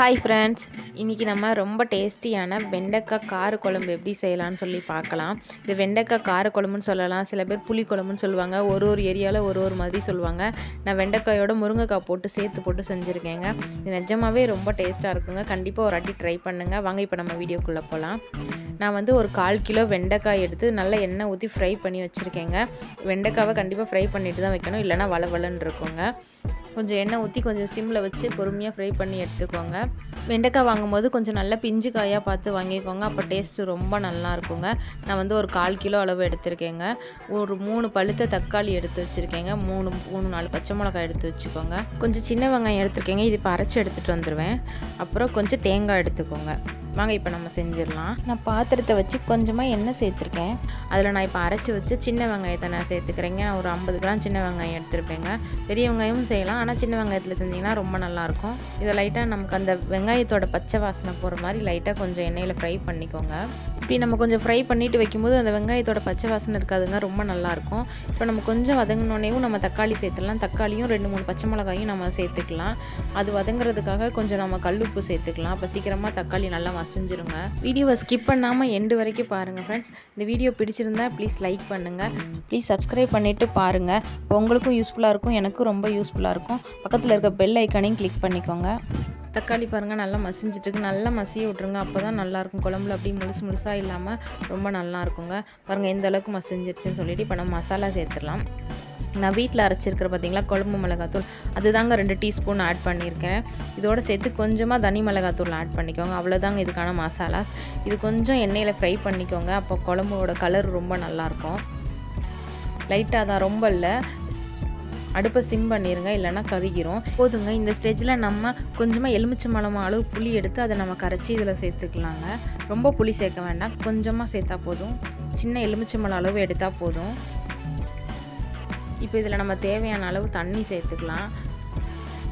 Hi friends இன்றைக்கி நம்ம ரொம்ப டேஸ்டியான வெண்டைக்காய் கார குழம்பு எப்படி செய்யலாம்னு சொல்லி பார்க்கலாம். இது வெண்டைக்காய் கார குழம்புன்னு சொல்லலாம். சில பேர் புளி குழம்புன்னு சொல்லுவாங்க. ஒரு ஒரு ஏரியாவில் ஒரு ஒரு மாதிரி சொல்லுவாங்க. நான் வெண்டைக்காயோட முருங்கைக்காய் போட்டு சேர்த்து போட்டு செஞ்சுருக்கேங்க. இது நிஜமாவே ரொம்ப டேஸ்ட்டாக இருக்குங்க. கண்டிப்பாக ஒரு வாட்டி ட்ரை பண்ணுங்கள் வாங்க இப்போ நம்ம வீடியோக்குள்ளே போகலாம் நான் வந்து ஒரு கால் கிலோ வெண்டைக்காய் எடுத்து நல்லா எண்ணெய் ஊற்றி ஃப்ரை பண்ணி வச்சுருக்கேங்க. வெண்டைக்காவை கண்டிப்பாக ஃப்ரை பண்ணிட்டு தான் வைக்கணும். இல்லைனா வளவலன்னு இருக்குங்க. கொஞ்சம் எண்ணெய் ஊற்றி கொஞ்சம் சிம்மில் வச்சு பொறுமையாக ஃப்ரை பண்ணி எடுத்துக்கோங்க. வெண்டைக்காய் வாங்கும்போது கொஞ்சம் நல்ல பிஞ்சு காயாக பார்த்து வாங்கிக்கோங்க. அப்போ டேஸ்ட்டு ரொம்ப நல்லா இருக்குங்க. நான் வந்து ஒரு கால் கிலோ அளவு எடுத்திருக்கேங்க. ஒரு மூணு பழுத்த தக்காளி எடுத்து வச்சுருக்கேங்க. மூணு மூணு நாலு பச்சை மிளகாய் எடுத்து வச்சுக்கோங்க. கொஞ்சம் சின்ன வெங்காயம் எடுத்துருக்கேங்க. இது இப்போ அரைச்சி எடுத்துகிட்டு வந்துடுவேன் அப்புறம் கொஞ்சம் தேங்காய் எடுத்துக்கோங்க. வாங்க இப்போ நம்ம செஞ்சிடலாம். நான் பாத்திரத்தை வச்சு கொஞ்சமாக எண்ணெய் சேர்த்துருக்கேன். அதில் நான் இப்போ அரைச்சி வச்சு சின்ன வெங்காயத்தை நான் சேர்த்துக்கிறேங்க. ஒரு ஐம்பது கிராம் சின்ன வெங்காயம் எடுத்துருப்பேங்க. பெரிய வெங்காயமும் செய்யலாம். ஆனால் சின்ன வெங்காயத்தில் செஞ்சிங்கன்னா ரொம்ப நல்லாயிருக்கும். இதை லைட்டாக நமக்கு அந்த வெங்காயத்தோட பச்சை வாசனை போகிற மாதிரி லைட்டாக கொஞ்சம் எண்ணெயில் ஃப்ரை பண்ணிக்கோங்க. இப்படி நம்ம கொஞ்சம் ஃப்ரை பண்ணிவிட்டு வைக்கும்போது அந்த வெங்காயத்தோட பச்சை வாசனை இருக்காதுங்க ரொம்ப நல்லாயிருக்கும். இப்போ நம்ம கொஞ்சம் வதங்கினோடனேவும் நம்ம தக்காளி சேர்த்துடலாம். தக்காளியும் ரெண்டு மூணு பச்சை மிளகாயும் நம்ம சேர்த்துக்கலாம். அது வதங்குறதுக்காக கொஞ்சம் நம்ம கல்லுப்பு சேர்த்துக்கலாம். அப்போ சீக்கிரமாக தக்காளி நல்லா மசிஞ்சிருங்க. வீடியோவை ஸ்கிப் பண்ணாமல் எண்டு வரைக்கும் பாருங்கள் ஃப்ரெண்ட்ஸ் இந்த வீடியோ பிடிச்சிருந்தா ப்ளீஸ் லைக் பண்ணுங்கள் ப்ளீஸ் சப்ஸ்கிரைப் பண்ணிவிட்டு பாருங்கள் இப்போ உங்களுக்கும் யூஸ்ஃபுல்லாக இருக்கும் எனக்கும் ரொம்ப யூஸ்ஃபுல்லாக இருக்கும். பக்கத்தில் இருக்க பெல் ஐக்கானையும் கிளிக் பண்ணிக்கோங்க. தக்காளி பாருங்கள் நல்லா மசிஞ்சிட்ருக்கு நல்லா மசிய விட்ருங்க அப்போ தான் நல்லாயிருக்கும். குழம்புல அப்படியே முழுசு முழுசாக இல்லாமல் ரொம்ப நல்லா இருக்குங்க பாருங்கள் எந்த அளவுக்கு மசிஞ்சிருச்சுன்னு சொல்லிட்டு இப்போ நம்ம மசாலா சேர்த்துடலாம். நான் வீட்டில் அரைச்சிருக்கிற பார்த்தீங்களா குழம்பு மிளகாத்தூள். அதுதாங்க ரெண்டு டீஸ்பூன் ஆட் பண்ணியிருக்கேன். இதோட சேர்த்து கொஞ்சமாக தனி மிளகாத்தூள் ஆட் பண்ணிக்கோங்க. அவ்வளோதாங்க இதுக்கான மசாலாஸ். இது கொஞ்சம் எண்ணெயில் ஃப்ரை பண்ணிக்கோங்க. அப்போ குழம்போட கலர் ரொம்ப நல்லாயிருக்கும். லைட்டாக தான் ரொம்ப இல்லை. அடுப்பை சிம் பண்ணிடுங்க இல்லைன்னா கருகிரும். போதுங்க இந்த ஸ்டேஜில் நம்ம கொஞ்சமாக எலுமிச்சை மலமாக அளவு புளி எடுத்து அதை நம்ம கரைச்சி இதில் சேர்த்துக்கலாங்க. ரொம்ப புளி சேர்க்க வேண்டாம் கொஞ்சமாக சேர்த்தா போதும். சின்ன எலுமிச்சை மலம் அளவு எடுத்தால் போதும். இப்போ இதில் நம்ம தேவையான அளவு தண்ணி சேர்த்துக்கலாம்.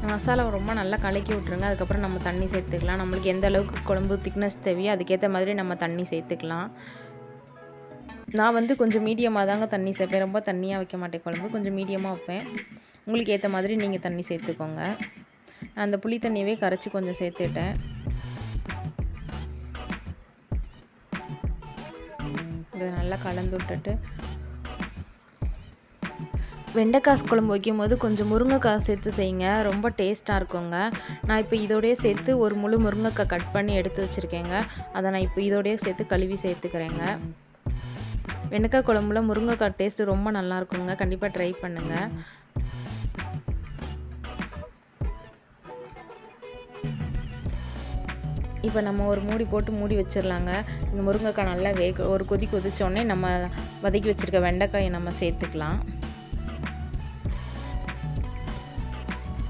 மசாலாவை ரொம்ப நல்லா கலக்கி விட்ருங்க அதுக்கப்புறம் நம்ம தண்ணி சேர்த்துக்கலாம். நம்மளுக்கு எந்த அளவுக்கு குழம்பு திக்னஸ் தேவையோ அதுக்கேற்ற மாதிரி நம்ம தண்ணி சேர்த்துக்கலாம். நான் வந்து கொஞ்சம் மீடியமாக தாங்க தண்ணி சேர்ப்பேன். ரொம்ப தண்ணியாக வைக்க மாட்டேன் குழம்பு. கொஞ்சம் மீடியமாக வைப்பேன். உங்களுக்கு ஏற்ற மாதிரி நீங்கள் தண்ணி சேர்த்துக்கோங்க. நான் அந்த புளி தண்ணியவே கரைச்சி கொஞ்சம் சேர்த்துட்டேன். இதை நல்லா கலந்து விட்டுட்டு வெண்டைக்காய் குழம்பு வைக்கும்போது கொஞ்சம் முருங்கைக்காய் சேர்த்து செய்யுங்க. ரொம்ப டேஸ்ட்டாக இருக்குங்க. நான் இப்போ இதோடய சேர்த்து ஒரு முழு முருங்கைக்காய் கட் பண்ணி எடுத்து வச்சுருக்கேங்க. அதை நான் இப்போ இதோடய சேர்த்து கழுவி சேர்த்துக்கிறேங்க. வெண்டைக்காய் குழம்புல முருங்கைக்காய் டேஸ்ட்டு ரொம்ப நல்லா இருக்குங்க. கண்டிப்பாக ட்ரை பண்ணுங்கள் இப்போ நம்ம ஒரு மூடி போட்டு மூடி வச்சிடலாங்க இந்த முருங்கைக்காய் நல்லா வேக ஒரு கொதி கொதிச்சோடனே நம்ம வதக்கி வச்சுருக்க வெண்டைக்காயை நம்ம சேர்த்துக்கலாம்.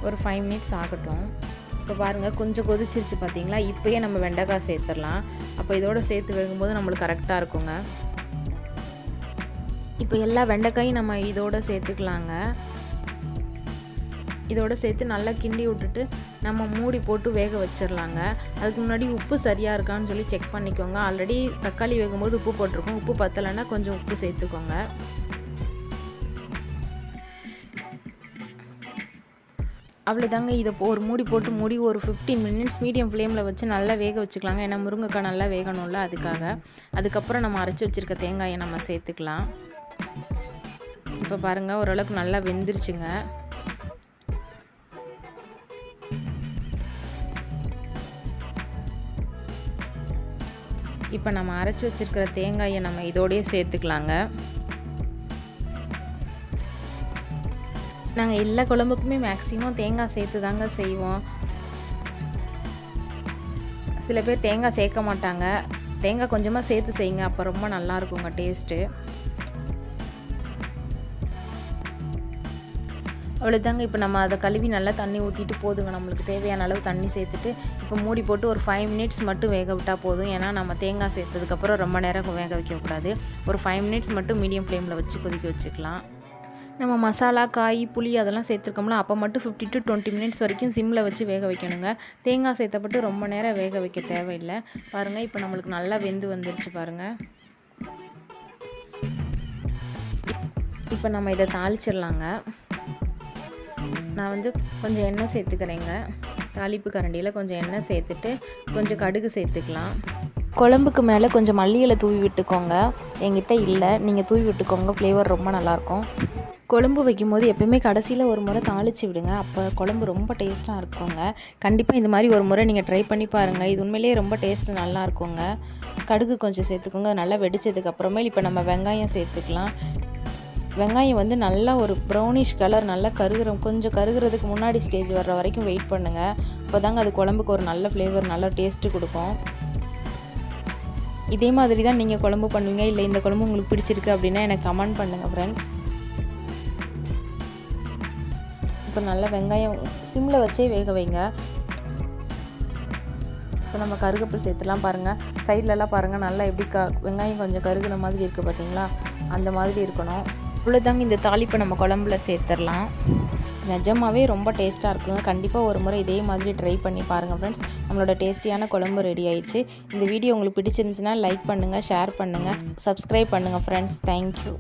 ஒரு ஃபைவ் மினிட்ஸ் ஆகட்டும். இப்போ பாருங்கள் கொஞ்சம் கொதிச்சிருச்சு பார்த்தீங்களா இப்போயே நம்ம வெண்டைக்காய் சேர்த்துடலாம் அப்போ இதோட சேர்த்து வைக்கும்போது நம்மளுக்கு கரெக்டாக இருக்குங்க. இப்போ எல்லா வெண்டைக்காயும் நம்ம இதோடு சேர்த்துக்கலாங்க. இதோட சேர்த்து நல்லா கிண்டி விட்டுட்டு நம்ம மூடி போட்டு வேக வச்சிடலாங்க. அதுக்கு முன்னாடி உப்பு சரியாக இருக்கான்னு சொல்லி செக் பண்ணிக்கோங்க. ஆல்ரெடி தக்காளி வேகும்போது உப்பு போட்டிருக்கோம். உப்பு பத்தலைன்னா கொஞ்சம் உப்பு சேர்த்துக்கோங்க. அவ்வளோதாங்க இதை ஒரு மூடி போட்டு மூடி ஒரு ஃபிஃப்டீன் மினிட்ஸ் மீடியம் ஃப்ளேமில் வச்சு நல்லா வேக வச்சுக்கலாங்க. ஏன்னா முருங்கைக்காய் நல்லா வேகணும்ல அதுக்காக. அதுக்கப்புறம் நம்ம அரைச்சி வச்சுருக்க தேங்காயை நம்ம சேர்த்துக்கலாம். இப்போ பாருங்கள் ஓரளவுக்கு நல்லா வெந்துருச்சுங்க. இப்போ நம்ம அரைச்சி வச்சுருக்கிற தேங்காயை நம்ம இதோடய சேர்த்துக்கலாங்க. நாங்கள் எல்லா குழம்புக்குமே மேக்ஸிமம் தேங்காய் சேர்த்து தாங்க செய்வோம். சில பேர் தேங்காய் சேர்க்க மாட்டாங்க. தேங்காய் கொஞ்சமாக சேர்த்து செய்யுங்க அப்போ ரொம்ப நல்லா இருக்குங்க டேஸ்ட்டு அவ்வளோதாங்க இப்போ நம்ம அதை கழுவி நல்லா தண்ணி ஊற்றிட்டு போதுங்க. நம்மளுக்கு தேவையான அளவு தண்ணி சேர்த்துட்டு இப்போ மூடி போட்டு ஒரு ஃபைவ் மினிட்ஸ் மட்டும் வேக விட்டால் போதும். ஏன்னா நம்ம தேங்காய் சேர்த்ததுக்கப்புறம் ரொம்ப நேரம் வேக வைக்கக்கூடாது ஒரு ஃபைவ் மினிட்ஸ் மட்டும் மீடியம் ஃப்ளேமில் வச்சு கொதிக்க வச்சுக்கலாம். நம்ம மசாலா காய் புளி அதெல்லாம் சேர்த்துருக்கோம்ல அப்போ மட்டும் ஃபிஃப்டி டு டுவெண்ட்டி மினிட்ஸ் வரைக்கும் சிம்மில் வச்சு வேக வைக்கணுங்க. தேங்காய் சேர்த்தப்பட்டு ரொம்ப நேரம் வேக வைக்க தேவையில்லை. பாருங்கள் இப்போ நம்மளுக்கு நல்லா வெந்து வந்துருச்சு பாருங்கள் இப்போ நம்ம இதை தாளிச்சிடலாங்க. நான் வந்து கொஞ்சம் எண்ணெய் சேர்த்துக்கிறேங்க. தாளிப்பு கரண்டியில் கொஞ்சம் எண்ணெய் சேர்த்துட்டு கொஞ்சம் கடுகு சேர்த்துக்கலாம். குழம்புக்கு மேலே கொஞ்சம் மல்லி தூவி விட்டுக்கோங்க. என்கிட்ட இல்லை. நீங்கள் தூவி விட்டுக்கோங்க. ஃப்ளேவர் ரொம்ப நல்லாயிருக்கும் குழம்பு வைக்கும்போது எப்பயுமே கடைசியில் ஒரு முறை தாளித்து விடுங்க. அப்போ குழம்பு ரொம்ப டேஸ்ட்டாக இருக்குங்க. கண்டிப்பாக இந்த மாதிரி ஒரு முறை நீங்கள் ட்ரை பண்ணி பாருங்கள் இது உண்மையிலேயே ரொம்ப டேஸ்ட்டு நல்லா இருக்குங்க கடுகு கொஞ்சம் சேர்த்துக்கோங்க. நல்லா வெடிச்சதுக்கப்புறமே இப்போ நம்ம வெங்காயம் சேர்த்துக்கலாம். வெங்காயம் வந்து நல்லா ஒரு ப்ரௌனிஷ் கலர் நல்லா கருகிற கொஞ்சம் கருகிறதுக்கு முன்னாடி ஸ்டேஜ் வர்ற வரைக்கும் வெயிட் பண்ணுங்கள் அப்போ தாங்க அது குழம்புக்கு ஒரு நல்ல ஃப்ளேவர் நல்ல டேஸ்ட்டு கொடுக்கும். இதே மாதிரி தான் நீங்கள் குழம்பு பண்ணுவீங்க. இல்லை இந்த குழம்பு உங்களுக்கு பிடிச்சிருக்கு அப்படின்னா எனக்கு கமெண்ட் பண்ணுங்கள் ஃப்ரெண்ட்ஸ் இப்போ நல்லா வெங்காயம் சிம்மில் வச்சே வேக வைங்க. இப்போ நம்ம கருகப்பில் சேர்த்துலாம் பாருங்கள் சைட்லலாம் பாருங்கள் நல்லா எப்படி க வெங்காயம் கொஞ்சம் கருகின மாதிரி இருக்குது பார்த்தீங்களா அந்த மாதிரி இருக்கணும். இவ்வளோதாங்க இந்த தாளிப்பை நம்ம குழம்புல சேர்த்துடலாம். நிஜமாவே ரொம்ப டேஸ்ட்டாக இருக்குங்க. கண்டிப்பாக ஒரு முறை இதே மாதிரி ட்ரை பண்ணி பாருங்கள் ஃப்ரெண்ட்ஸ் நம்மளோட டேஸ்டியான குழம்பு ரெடி ஆயிடுச்சு. இந்த வீடியோ உங்களுக்கு பிடிச்சிருந்துச்சுன்னா லைக் பண்ணுங்கள் ஷேர் பண்ணுங்கள் சப்ஸ்கிரைப் பண்ணுங்கள் ஃப்ரெண்ட்ஸ் தேங்க்யூ